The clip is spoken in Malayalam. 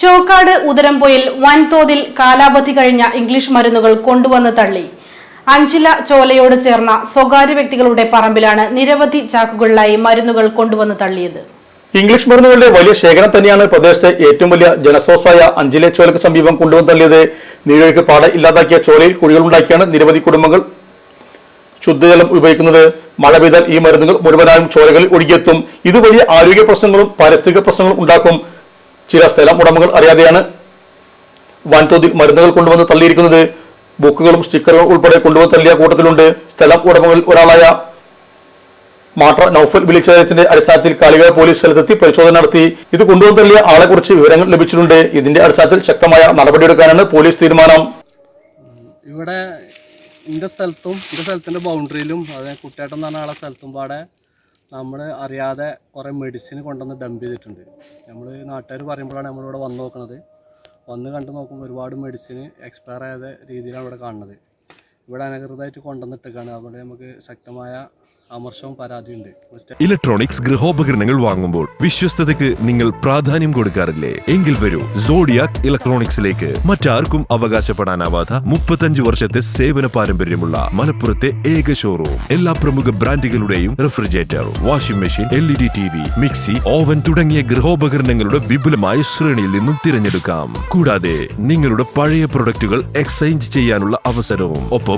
ചോക്കാട് ഉദരംപൊയിൽ വൻതോതിൽ കാലാവധി കഴിഞ്ഞ ഇംഗ്ലീഷ് മരുന്നുകൾ കൊണ്ടുവന്ന് തള്ളി. അഞ്ചില ചോലയോട് ചേർന്ന സ്വകാര്യ വ്യക്തികളുടെ പറമ്പിലാണ് നിരവധി ചാക്കുകളിലായി മരുന്നുകൾ കൊണ്ടുവന്ന് തള്ളിയത്. ഇംഗ്ലീഷ് മരുന്നുകളുടെ വലിയ ശേഖരം തന്നെയാണ് പ്രദേശത്തെ ഏറ്റവും വലിയ ജനസ്രോസായ അഞ്ചിലെ ചോലയ്ക്ക് സമീപം കൊണ്ടുവന്ന് തള്ളിയത്. നീഴൊഴുക്ക് പാടെ ഇല്ലാതാക്കിയ ചോലയിൽ കുഴികളുണ്ടാക്കിയാണ് നിരവധി കുടുംബങ്ങൾ ശുദ്ധജലം ഉപയോഗിക്കുന്നത്. മഴ പെയ്താൽ ഈ മരുന്നുകൾ മുഴുവനായും ചോലകളിൽ ഒഴുകിയെത്തും. ഇത് വലിയ ആരോഗ്യ പ്രശ്നങ്ങളും പാരിസ്ഥിതിക പ്രശ്നങ്ങളും ഉണ്ടാക്കും. ചില സ്ഥലം ഉടമകൾ അറിയാതെയാണ് വൻതോതിൽ മരുന്നുകൾ കൊണ്ടുവന്ന് തള്ളിയിരിക്കുന്നത്. ബുക്കുകളും സ്റ്റിക്കറുകളും ഉൾപ്പെടെ കൊണ്ടുവന്ന് തള്ളിയ കൂട്ടത്തിലുണ്ട്. സ്ഥലം ഉടമകളിൽ ഒരാളായ മാട്ര നൌഫൽ വിളിച്ചതിന്റെ അടിസ്ഥാനത്തിൽ കാലിക പോലീസ് സ്ഥലത്തെത്തി പരിശോധന നടത്തി. ഇത് കൊണ്ടുവന്ന് തള്ളിയ ആളെക്കുറിച്ച് വിവരങ്ങൾ ലഭിച്ചിട്ടുണ്ട്. ഇതിന്റെ അടിസ്ഥാനത്തിൽ ശക്തമായ നടപടിയെടുക്കാനാണ് പോലീസ് തീരുമാനം. ഇവിടെ എന്റെ സ്ഥലത്തും എന്റെ സ്ഥലത്തിന്റെ ബൗണ്ടറിയിലും അതെ കുട്ടിയേട്ടൻ എന്ന് ആളെ സ്ഥലത്തും പാടെ നമ്മൾ അറിയാതെ കുറേ മെഡിസിൻ കൊണ്ടുവന്ന് ഡംപ് ചെയ്തിട്ടുണ്ട്. നമ്മൾ നാട്ടുകാർ പറയുമ്പോഴാണ് നമ്മളിവിടെ വന്ന് നോക്കുന്നത് വന്ന് കണ്ട് നോക്കുമ്പോൾ ഒരുപാട് മെഡിസിൻ എക്സ്പയർ ആയ രീതിയിലാണ് ഇവിടെ കാണുന്നത്. ഇവിടെ അനധികൃതമായിട്ട് കൊണ്ടുവന്നിട്ടേക്കാണ്. അവിടെ നമുക്ക് ശക്തമായ അമർഷവും പരാതിയുണ്ട് ഇലക്ട്രോണിക്സ് ഗൃഹോപകരണങ്ങൾ വാങ്ങുമ്പോൾ വിശ്വസ്തതയ്ക്ക് നിങ്ങൾ പ്രാധാന്യം കൊടുക്കാറില്ലേ? എങ്കിൽ വരൂ. സോഡിയാക് ഇലക്ട്രോണിക്സിലേക്ക് മറ്റാർക്കും അവകാശപ്പെടാനാവാത്ത മുപ്പത്തഞ്ച് വർഷത്തെ സേവന പാരമ്പര്യമുള്ള മലപ്പുറത്തെ ഏക ഷോറൂം എല്ലാ പ്രമുഖ ബ്രാൻഡുകളുടെയും refrigerator washing machine L E D T V mixie oven തുടങ്ങിയ ഗൃഹോപകരണങ്ങളുടെ വിപുലമായ ശ്രേണിയിൽ നിന്നും തിരഞ്ഞെടുക്കാം. കൂടാതെ നിങ്ങളുടെ പഴയ പ്രൊഡക്റ്റുകൾ എക്സ്ചേഞ്ച് ചെയ്യാനുള്ള അവസരവും. ഒപ്പം